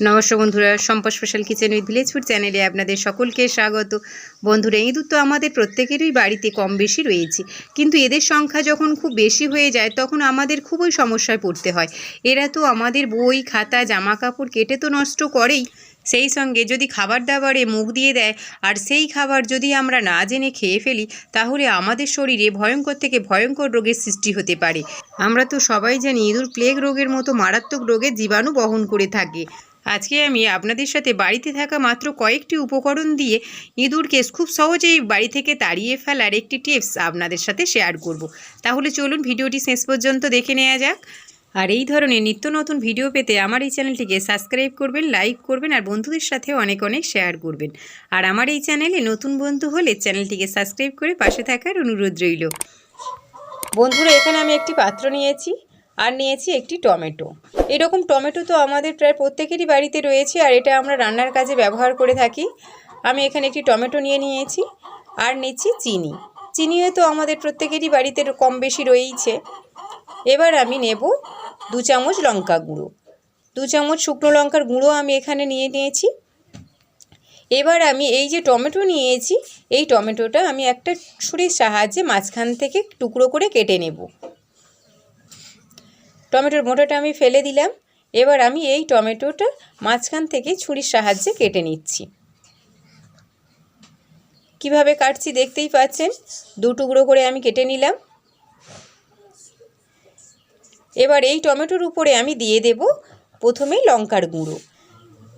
নমস্কার বন্ধুরা Sampa special kitchen with village food চ্যানেলে আপনাদের সকলকে স্বাগত। বন্ধুরা ইঁদুর তো আমাদের প্রত্যেকেরই বাড়িতে কম বেশি রয়েছে, কিন্তু এদের সংখ্যা যখন খুব বেশি হয়ে যায়, তখন আমাদের খুবই সমস্যায় পড়তে হয়। এরা তো আমাদের বই, খাতা জামা কাপড় কেটে তো নষ্ট করেই। সেই সঙ্গে যদি খাবার দাবারে মুখ দিয়ে দেয়, আর সেই খাবার যদি আমরা না জেনে খেয়ে ফেলি, তাহলে আমাদের শরীরে ভয়ঙ্কর থেকে ভয়ঙ্কর রোগের সৃষ্টি হতে পারে। আমরা তো সবাই জানি ইঁদুর প্লেগ রোগের মতো মারাত্মক রোগের জীবাণু বহন করে থাকে। আজকে আমি আপনাদের সাথে বাড়িতে থাকা মাত্র কয়েকটি উপকরণ দিয়ে ইঁদুরকে খুব সহজেই বাড়ি থেকে তাড়িয়ে ফেলার একটি টিপস আপনাদের সাথে শেয়ার করব। তাহলে চলুন ভিডিওটি শেষ পর্যন্ত দেখে নেওয়া যাক। আর এই ধরনের নিত্য নতুন ভিডিও পেতে আমার এই চ্যানেলটিকে সাবস্ক্রাইব করবেন, লাইক করবেন আর বন্ধুদের সাথে অনেক অনেক শেয়ার করবেন। আর আমার এই চ্যানেলে নতুন বন্ধু হলে চ্যানেলটিকে সাবস্ক্রাইব করে পাশে থাকার অনুরোধ রইল। বন্ধুরা, এখানে আমি একটি পাত্র নিয়েছি। আর নিয়েছি একটি টমেটো। এরকম টমেটো তো আমাদের প্রায় প্রত্যেকেরই বাড়িতে রয়েছে আর এটা আমরা রান্নার কাজে ব্যবহার করে থাকি। আমি এখানে একটি টমেটো নিয়ে নিয়েছি আর নিচ্ছি চিনি। চিনিও তো আমাদের প্রত্যেকেরই বাড়িতে কম বেশি রয়েইছে। এবার আমি নেব দু চামচ লঙ্কা গুঁড়ো। দু চামচ শুকনো লঙ্কার গুঁড়ো আমি এখানে নিয়ে নিয়েছি। এবার আমি এই যে টমেটো নিয়েছি, এই টমেটোটা আমি একটা ছুরির সাহায্যে মাঝখান থেকে টুকরো করে কেটে নেব। টমেটোর মোটাটা আমি ফেলে দিলাম। এবার আমি এই টমেটোটা মাঝখান থেকে ছুরির সাহায্যে কেটে নিচ্ছি। কীভাবে কাটছি দেখতেই পাচ্ছেন? দু টুকরো করে আমি কেটে নিলাম। এবার এই টমেটোর উপরে আমি দিয়ে দেব প্রথমেই লঙ্কার গুঁড়ো।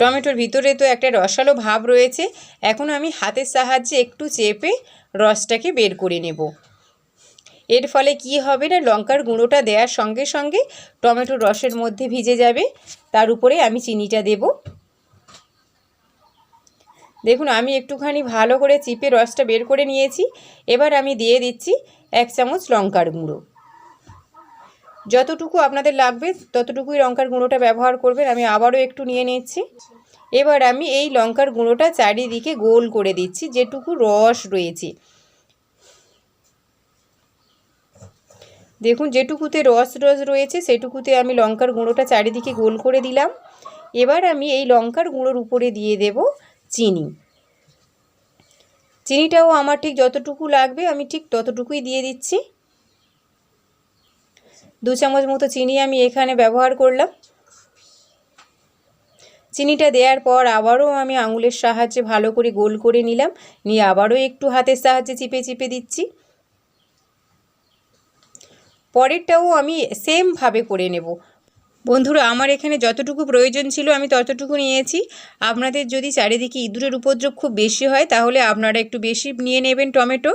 টমেটোর ভিতরে তো একটা রসালো ভাব রয়েছে। এখন আমি হাতের সাহায্যে একটু চেপে রসটাকে বের করে নেব। এর ফলে কি হবে না, লঙ্কার গুঁড়োটা দেওয়ার সঙ্গে সঙ্গে টমেটোর রসের মধ্যে ভিজে যাবে। তার উপরে আমি চিনিটা দেব। দেখুন, আমি একটুখানি ভালো করে চিপে রসটা বের করে নিয়েছি। এবার আমি দিয়ে দিচ্ছি এক চামচ লঙ্কার গুঁড়ো। যতটুকু আপনাদের লাগবে, ততটুকুই লঙ্কার গুঁড়োটা ব্যবহার করবেন। আমি আবারও একটু নিয়ে নিচ্ছি। এবার আমি এই লঙ্কার গুঁড়োটা চারিদিকে গোল করে দিচ্ছি, যেটুকু রস রয়েছে। দেখুন, যেটুকুতে রস রস রয়েছে, সেটুকুতে আমি লঙ্কার গুঁড়োটা চারিদিকে গোল করে দিলাম। এবার আমি এই লঙ্কার গুঁড়োর উপরে দিয়ে দেব চিনি। চিনিটাও আমার ঠিক যতটুকু লাগবে, আমি ঠিক ততটুকুই দিয়ে দিচ্ছি। দু চামচ মতো চিনি আমি এখানে ব্যবহার করলাম। চিনিটা দেওয়ার পর আবারও আমি আঙুলের সাহায্যে ভালো করে গোল করে নিলাম। নিয়ে আবারও একটু হাতের সাহায্যে চিপে চিপে দিচ্ছি। পরেরটাও আমি সেমভাবে করে নেব। বন্ধুরা, আমার এখানে যতটুকু প্রয়োজন ছিল আমি ততটুকু নিয়েছি। আপনাদের যদি চারিদিকে ইঁদুরের উপদ্রব খুব বেশি হয়, তাহলে আপনারা একটু বেশি নিয়ে নেবেন টমেটো।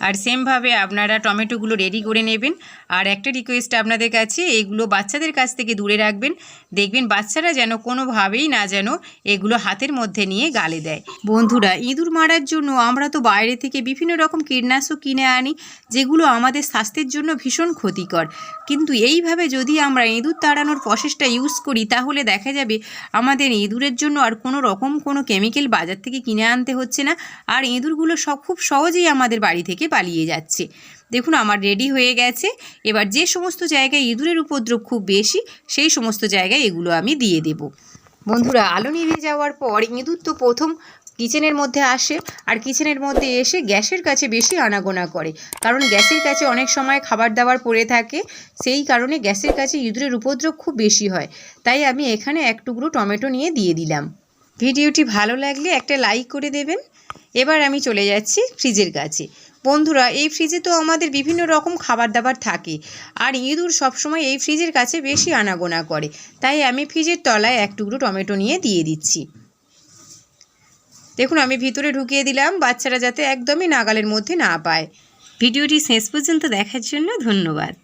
আর সেমভাবে আপনারা টমেটোগুলো রেডি করে নেবেন। আর একটা রিকোয়েস্ট আপনাদের কাছে, এগুলো বাচ্চাদের কাছ থেকে দূরে রাখবেন। দেখবেন বাচ্চারা যেন কোনোভাবেই না যেন এগুলো হাতের মধ্যে নিয়ে গালে দেয়। বন্ধুরা, ইঁদুর মারার জন্য আমরা তো বাইরে থেকে বিভিন্ন রকম কীটনাশক কিনে আনি, যেগুলো আমাদের স্বাস্থ্যের জন্য ভীষণ ক্ষতিকর। কিন্তু এইভাবে যদি আমরা ইঁদুর তাড়ানোর প্রসেসটা ইউজ করি, তাহলে দেখা যাবে আমাদের ইঁদুরের জন্য আর কোনো রকম কোনো কেমিক্যাল বাজার থেকে কিনে আনতে হচ্ছে না। আর ইঁদুরগুলো সব খুব সহজেই আমাদের বাড়ি থেকে পালিয়ে যাচ্ছে। দেখুন, আমার রেডি হয়ে গেছে। এবার যে সমস্ত জায়গায় ইঁদুরের উপদ্রব খুব বেশি, সেই সমস্ত জায়গায় এগুলো আমি দিয়ে দেব। বন্ধুরা, আলো নিভে যাওয়ার পর ইঁদুর তো প্রথম কিচেনের মধ্যে আসে আর কিচেনের মধ্যে এসে গ্যাসের কাছে বেশি আনাগোনা করে। কারণ গ্যাসের কাছে অনেক সময় খাবার দাবার পড়ে থাকে, সেই কারণে গ্যাসের কাছে ইঁদুরের উপদ্রব খুব বেশি হয়। তাই আমি এখানে এক টুকরো টমেটো নিয়ে দিয়ে দিলাম। ভিডিওটি ভালো লাগলে একটা লাইক করে দেবেন। এবার আমি চলে যাচ্ছি ফ্রিজের কাছে। বন্ধুরা, এই ফ্রিজে তো আমাদের বিভিন্ন রকম খাবার দাবার থাকে। আর ইঁদুর সবসময় এই ফ্রিজের কাছে বেশি আনাগোনা করে। তাই আমি ফ্রিজের তলায় এক টুকরো টমেটো নিয়ে দিয়ে দিচ্ছি। দেখুন, আমি ভিতরে ঢুকিয়ে দিলাম, বাচ্চারা যাতে একদমই নাগালের মধ্যে না পায়। ভিডিওটি শেষ পর্যন্ত দেখার জন্য ধন্যবাদ।